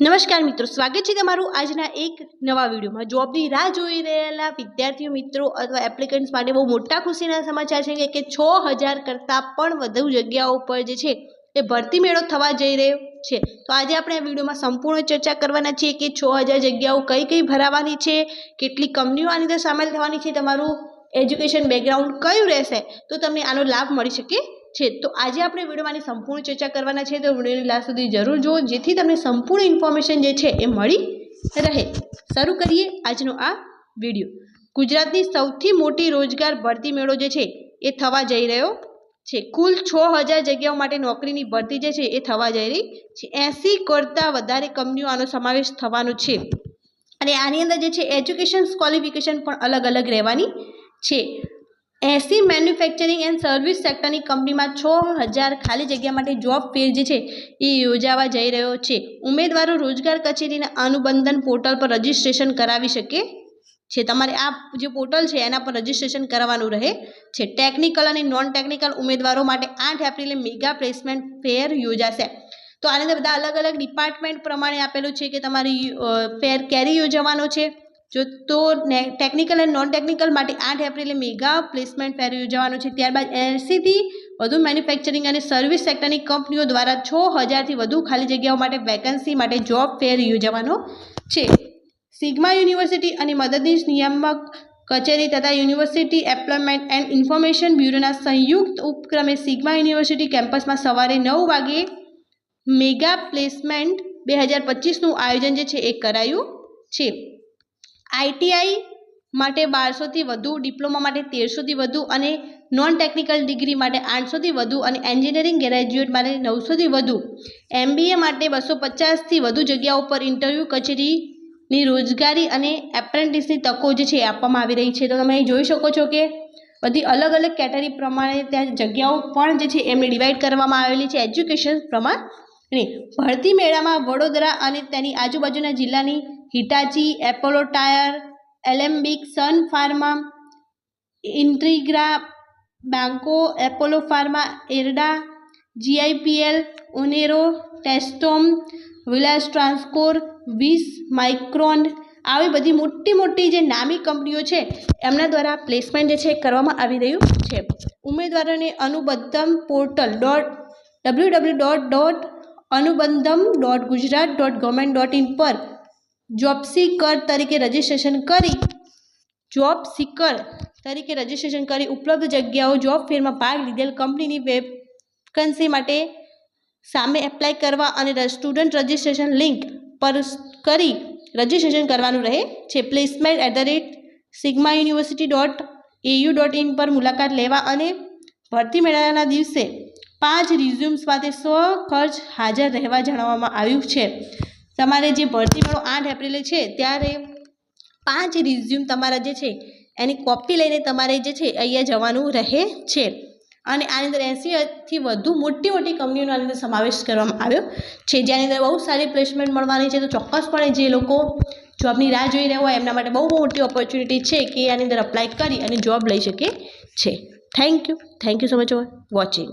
નમસ્કાર મિત્રો, સ્વાગત છે તમારું આજના એક નવા વિડીયોમાં. જોબની રાહ જોઈ રહેલા વિદ્યાર્થીઓ મિત્રો અથવા એપ્લિકન્ટ્સ માટે બહુ મોટા ખુશીના સમાચાર છે કે- છ હજાર કરતાં પણ વધુ જગ્યાઓ પર જે છે એ ભરતી મેળો થવા જઈ રહ્યો છે. તો આજે આપણે આ વિડીયોમાં સંપૂર્ણ ચર્ચા કરવાના છીએ કે છ હજાર જગ્યાઓ કઈ કઈ ભરાવાની છે, કેટલી કંપનીઓ આની અંદર સામેલ થવાની છે, તમારું એજ્યુકેશન બેકગ્રાઉન્ડ કયું રહેશે, તો તમને આનો લાભ મળી શકે છે. તો આજે આપણે વિડીયોમાંની સંપૂર્ણ ચર્ચા કરવાના છે. તો વિડીયોની લાસ્ટ સુધી જરૂર જુઓ. જેથી તમને સંપૂર્ણ ઇન્ફોર્મેશન જે છે એ મળી રહે. શરૂ કરીએ આજનો આ વીડિયો. ગુજરાતની સૌથી મોટી રોજગાર ભરતી મેળો જે છે એ થવા જઈ રહ્યો છે. કુલ છ હજાર જગ્યાઓ માટે નોકરીની ભરતી જે છે એ થવા જઈ રહી છે. એંસી કરતાં વધારે કંપનીઓ આનો સમાવેશ થવાનો છે. અને આની અંદર જે છે, એજ્યુકેશન ક્વોલિફિકેશન પણ અલગ અલગ રહેવાની છે. એસી મેન્યુફેક્ચરિંગ એન્ડ સર્વિસ સેક્ટરની કંપનીમાં છ હજાર ખાલી જગ્યા માટે જોબ ફેર જે છે, એ યોજાવા જઈ રહ્યો છે. ઉમેદવારો રોજગાર કચેરીના અનુબંધન પોર્ટલ પર રજીસ્ટ્રેશન કરાવી શકે છે. તમારે આ જે પોર્ટલ છે, એના પર રજિસ્ટ્રેશન કરવાનું રહે છે. ટેકનિકલ અને નોન ટેકનિકલ ઉમેદવારો માટે આઠ એપ્રિલે મેગા પ્લેસમેન્ટ ફેર યોજાશે. તો આની અંદર બધા અલગ અલગ ડિપાર્ટમેન્ટ પ્રમાણે આપેલું છે કે તમારી ફેર ક્યારે યોજવાનો છે? જો તો ટેકનિકલ અને નોન ટેકનિકલ માટે આઠ એપ્રિલે મેગા પ્લેસમેન્ટ ફેર યોજાવાનું છે. ત્યારબાદ એંસીથી વધુ મેન્યુફેક્ચરિંગ અને સર્વિસ સેક્ટરની કંપનીઓ દ્વારા છ હજારથી વધુ ખાલી જગ્યાઓ માટે વેકન્સી માટે જોબ ફેર યોજવાનો છે. સિગ્મા યુનિવર્સિટી અને મદદનીશ નિયામક કચેરી તથા યુનિવર્સિટી એમ્પ્લોયમેન્ટ એન્ડ ઇન્ફોર્મેશન બ્યુરોના સંયુક્ત ઉપક્રમે સિગ્મા યુનિવર્સિટી કેમ્પસમાં સવારે નવ વાગે મેગા પ્લેસમેન્ટ બે હજાર પચીસનું આયોજન જે છે એ કરાયું છે. આઈટીઆઈ માટે બારસોથી વધુ, ડિપ્લોમા માટે તેરસોથી વધુ અને નોન ટેકનિકલ ડિગ્રી માટે આઠસોથી વધુ અને એન્જિનિયરિંગ ગ્રેજ્યુએટ માટે નવસોથી વધુ. એમબીએ માટે બસો પચાસથી વધુ જગ્યાઓ પર ઇન્ટરવ્યૂ કચેરીની રોજગારી અને એપ્રેન્ટિસની તકો જે છે આપવામાં આવી રહી છે. તો તમે અહીં જોઈ શકો છો કે બધી અલગ અલગ કેટેગરી પ્રમાણે ત્યાં જગ્યાઓ પણ જે છે એમને ડિવાઈડ કરવામાં આવેલી છે. એજ્યુકેશન પ્રમાણે. ભરતી મેળામાં વડોદરા અને તેની આજુબાજુના જિલ્લાની Hitachi Apollo tyre, Alembic Sun Pharma, ઇન્ટ્રીગ્રા બાંકો Apollo Pharma, એરડા, જીઆઈપીએલ, ઉનેરો, ટેસ્ટોમ, વિલાસ ટ્રાન્સકોર, વીસ માઇક્રોન આવી બધી મોટી મોટી જે નામી કંપનીઓ છે, એમના દ્વારા પ્લેસમેન્ટ જે છે કરવામાં આવી રહ્યું છે. ઉમેદવારોને Anubandham portal dot W W dot dot Anubandham dot Gujarat dot government dot in પર જોબ સીકર તરીકે રજિસ્ટ્રેશન કરી જોબ સીકર તરીકે રજિસ્ટ્રેશન કરી ઉપલબ્ધ જગ્યાઓ જોબ ફેરમાં ભાગ લીધેલ કંપનીની વેકન્સી માટે સામે એપ્લાય કરવા અને સ્ટુડન્ટ રજિસ્ટ્રેશન લિંક પર કરી રજિસ્ટ્રેશન કરવાનું રહે છે. Placement at the rate Sigma university dot AU dot in પર મુલાકાત લેવા અને ભરતી મેળાના દિવસે પાંચ રિઝ્યુમ્સ સાથે સો ખર્ચ હાજર રહેવા જણાવવામાં આવ્યું છે. તમારે જે ભરતી મેળો આઠ એપ્રિલે છે, ત્યારે પાંચ રિઝ્યુમ તમારા જે છે, એની કોપી લઈને તમારે જે છે, અહીંયા જવાનું રહે છે. અને આની અંદર એંસીથી વધુ મોટી મોટી કંપનીઓનો આની અંદર સમાવેશ કરવામાં આવ્યો છે. જેની અંદર બહુ સારી પ્લેસમેન્ટ મળવાની છે, તો ચોક્કસપણે જે લોકો જોબની રાહ જોઈ રહ્યા હોય, એમના માટે બહુ મોટી ઓપોર્ચ્યુનિટી છે કે આની અંદર અપ્લાય કરી અને જોબ લઈ શકે છે. Thank you thank you so much for watching